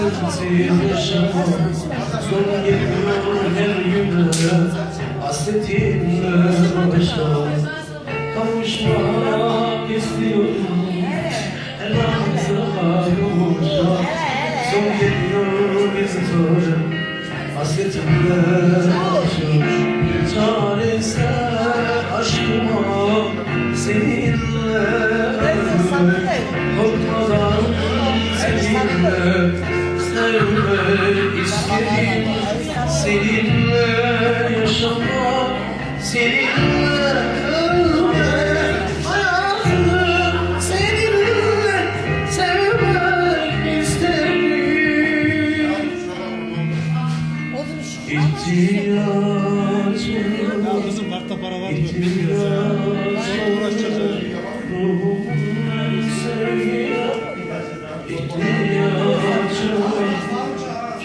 sensiz yaşamam Zor geliyor her güne Hasretinle başa Kavuşmak istiyorum Her an sana Zor geliyor bir zor Hasretimle başa Çaresi sevmek istedim Seninle yaşamak, seninle ölmek Hayatım seninle sevmek istedim İhtiyacım? İhtiyacım